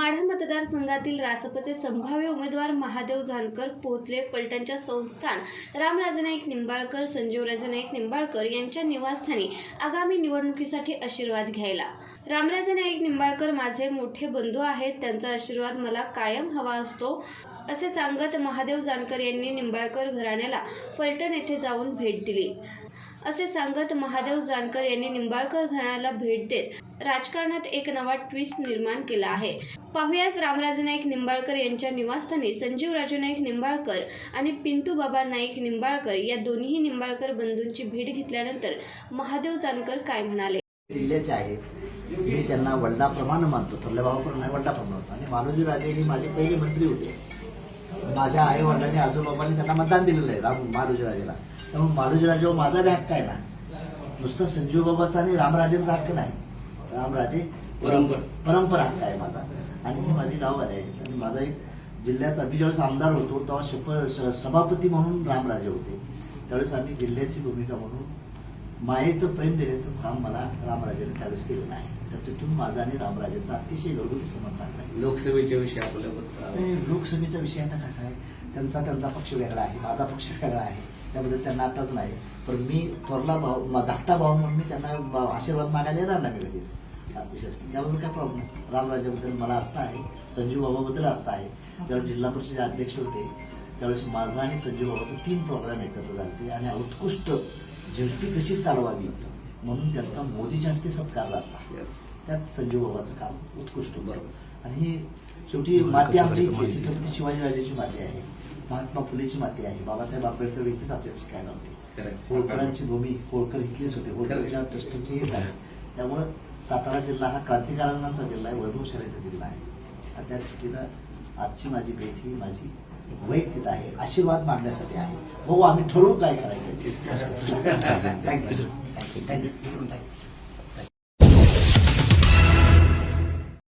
माढा मतदारसंघातील रासपचे संभाव्य उमेदवार महादेव जानकर पोहोचले फलटणच्या संस्थान रामराजे नाईक निंबाळकर संजीवराजे नाईक निंबाळकर यांच्या निवासस्थानी आगामी निवडणुकीसाठी आशीर्वाद घ्यायला. रामराजे नाईक निंबाळकर माझे मोठे बंधू आहेत. त्यांचा आशीर्वाद मला कायम हवा असतो. असे सांगत महादेव जानकर यांनी निंबाळकर घराण्याला फलटण येथे जाऊन भेट दिली. असे सांगत महादेव जानकर यांनी निंबाळकर घराला भेट देत राजकारणात एक नवा ट्विस्ट निर्माण केला आहे. पाहुयात रामराजे नाईक निंबाळकर यांच्या निवासस्थानी संजीव राजे नाईक निंबाळकर आणि पिंटू बाबा नाईक निंबाळकर या दोन्ही निंबाळकर बंधूंची भेट घेतल्यानंतर महादेव जानकर काय म्हणाले? जिल्ह्याचे आहेत. मी त्यांना वडिलाप्रमाणे मानतो. थोरल्या भावाप्रमाणे वडिलाप्रमाणे होतो आणि मालोजी राजे हे माझे पहिले मंत्री होते. माझ्या आई वडिलांनी आजोबाबांनी त्यांना मतदान दिलेलं आहे राम मालोजी राजेला. त्यामुळे मालोजी राजेवर माझा बी हक्क आहे ना नुसतं संजीव बाबाचा आणि रामराजेंचा हक्क नाही. रामराजे परंपरा. हक्क आहे माझा? आणि ही माझी गाव आहे. आणि माझा एक जिल्ह्याचा मी ज्यावेळेस आमदार होतो तेव्हा स- सभापती म्हणून रामराजे होते. त्यावेळेस आम्ही जिल्ह्याची भूमिका म्हणून मायेचं प्रेम देण्याचं काम मला रामराजेने त्यावेळेस केलेलं आहे तर तिथून माझा आणि रामराजेचा अतिशय घरगुती संबंध चांगला आहे. लोकसभेच्या विषयी आपल्याबद्दल. लोकसभेचा विषय आता कसा आहे? त्यांचा त्यांचा पक्ष वेगळा आहे माझा पक्ष वेगळा आहे. त्याबद्दल त्यांना आताच नाही. पण मी थोरला भाऊ धाकटा भाऊ म्हणून मी त्यांना आशीर्वाद मागायला येणार नाही कधी. विशेष त्याबद्दल काय प्रॉब्लेम नाही. रामराजाबद्दल मला आस्था आहे. संजीव बाबाबद्दल आस्था आहे. त्यावेळेस जिल्हा परिषदेचे अध्यक्ष होते. त्यावेळेस माझा आणि संजीव बाबाचे तीन प्रोग्राम एकत्र झाले. आणि उत्कृष्ट झेडपी कशी चालवावी? म्हणून त्यांचा मोदीच्या हस्ते सत्कार Yes. त्यात संजीव बाबाचं काम उत्कृष्ट बरोबर. आणि ही शेवटी माती आमची छत्रपती शिवाजीराजाची माती आहे. महात्मा फुलेची माती आहे. बाबासाहेब आंबेडकर इथेच आमच्यात शिकायला होते. होळकरांची भूमी होळकर इथलेच होते. होळकरच्या ट्रस्टचे हेच आहे त्यामुळं सातारा जिल्हा हा क्रांतिकारकांचा जिल्हा आहे. वैभवशालीचा जिल्हा आहे. त्या दृष्टीनं आजची माझी भेट ही माझी वैयक्तिक आहे. आशीर्वाद मागण्यासाठी आहे. हो आम्ही ठरवू काय करायचं? Thank you thank you thank you